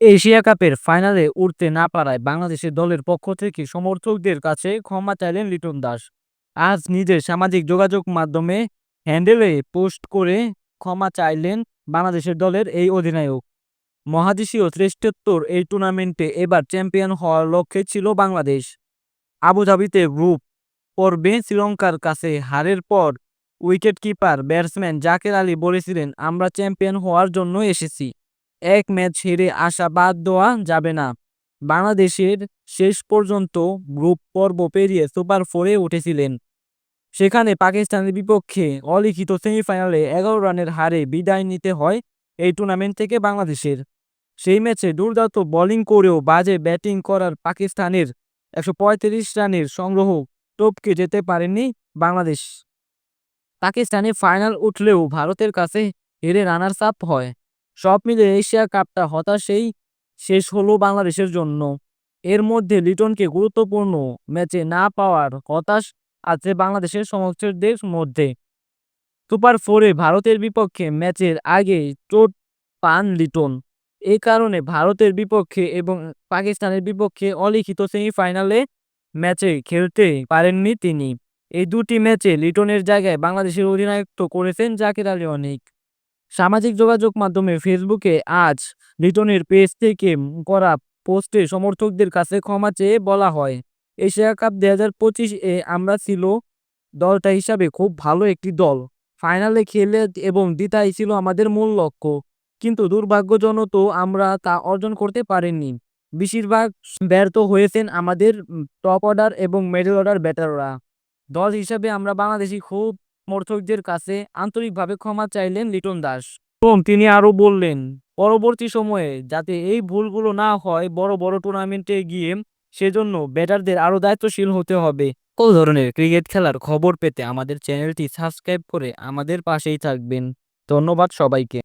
Asia কাপের ফাইনালে উঠতে না পারায় বাংলাদেশের দলের পক্ষ থেকে সমর্থকদের কাছে ক্ষমা চাইলেন লিটন দাস। আজ নিজের সামাজিক যোগাযোগ মাধ্যমে হ্যান্ডেলে পোস্ট করে ক্ষমা চাইলেন বাংলাদেশের দলের এই অধিনায়ক। মহাদেশীয় শ্রেষ্ঠত্বর এই টুর্নামেন্টে এবার চ্যাম্পিয়ন হওয়ার লক্ষ্যে ছিল বাংলাদেশ। আবুধাবিতে গ্রুপ পর্বে শ্রীলঙ্কার কাছে হারের পর উইকেটকিপার ব্যাটসম্যান জাকের আলী বলেছিলেন, আমরা চ্যাম্পিয়ন হওয়ার জন্য এসেছি। এক ম্যাচ হেরে আসা বাদ দেওয়া যাবে না। বাংলাদেশের শেষ পর্যন্ত গ্রুপ পর্ব পেরিয়ে সুপার ফোরে উঠেছিলেন। সেখানে পাকিস্তানের বিপক্ষে অলিখিত সেমিফাইনালে এগারো রানের হারে বিদায় নিতে হয় এই টুর্নামেন্ট থেকে বাংলাদেশের। সেই ম্যাচে দুর্দান্ত বোলিং করেও বাজে ব্যাটিং করার পাকিস্তানের একশো পঁয়ত্রিশ রানের সংগ্রহ টপকে যেতে পারেনি বাংলাদেশ। পাকিস্তানে ফাইনাল উঠলেও ভারতের কাছে হেরে রানার্স আপ হয়। সব মিলে এশিয়া কাপটা হতাশেই শেষ হলো বাংলাদেশের জন্য। এর মধ্যে লিটনকে গুরুত্বপূর্ণ ম্যাচে না পাওয়ার হতাশ আছে বাংলাদেশের সমর্থকদের মধ্যে। সুপার ফোরে ভারতের বিপক্ষে ম্যাচের আগে চোট পান লিটন। এই কারণে ভারতের বিপক্ষে এবং পাকিস্তানের বিপক্ষে অলিখিত সেমিফাইনালে ম্যাচে খেলতে পারেননি তিনি। এই দুটি ম্যাচে লিটনের জায়গায় বাংলাদেশের অধিনায়কত্ব করেছেন জাকির আলী অনেক। সামাজিক যোগাযোগ মাধ্যমে ফেসবুকে আজ লিটনের পেজ থেকে করা পোস্টে সমর্থকদের কাছে ক্ষমা চেয়ে বলা হয়। এশিয়া কাপ দুই হাজার এ আমরা ছিল দলটা হিসাবে খুব ভালো একটি দল। ফাইনালে খেলে এবং দিতাই ছিল আমাদের মূল লক্ষ্য। কিন্তু দুর্ভাগ্যজনক আমরা তা অর্জন করতে পারিনি। বেশিরভাগ ব্যর্থ হয়েছেন আমাদের টপ অর্ডার এবং মিডল অর্ডার ব্যাটাররা। দল হিসাবে আমরা বাংলাদেশি খুব সমর্থকদের কাছে আন্তরিকভাবে ক্ষমা চাইলেন লিটন দাস। এবং তিনি আরও বললেন, পরবর্তী সময়ে যাতে এই ভুলগুলো না হয়, বড় বড় টুর্নামেন্টে গিয়ে সেজন্য ব্যাটারদের আরও দায়িত্বশীল হতে হবে। কোন ধরনের ক্রিকেট খেলার খবর পেতে আমাদের চ্যানেলটি সাবস্ক্রাইব করে আমাদের পাশেই থাকবেন। ধন্যবাদ সবাইকে।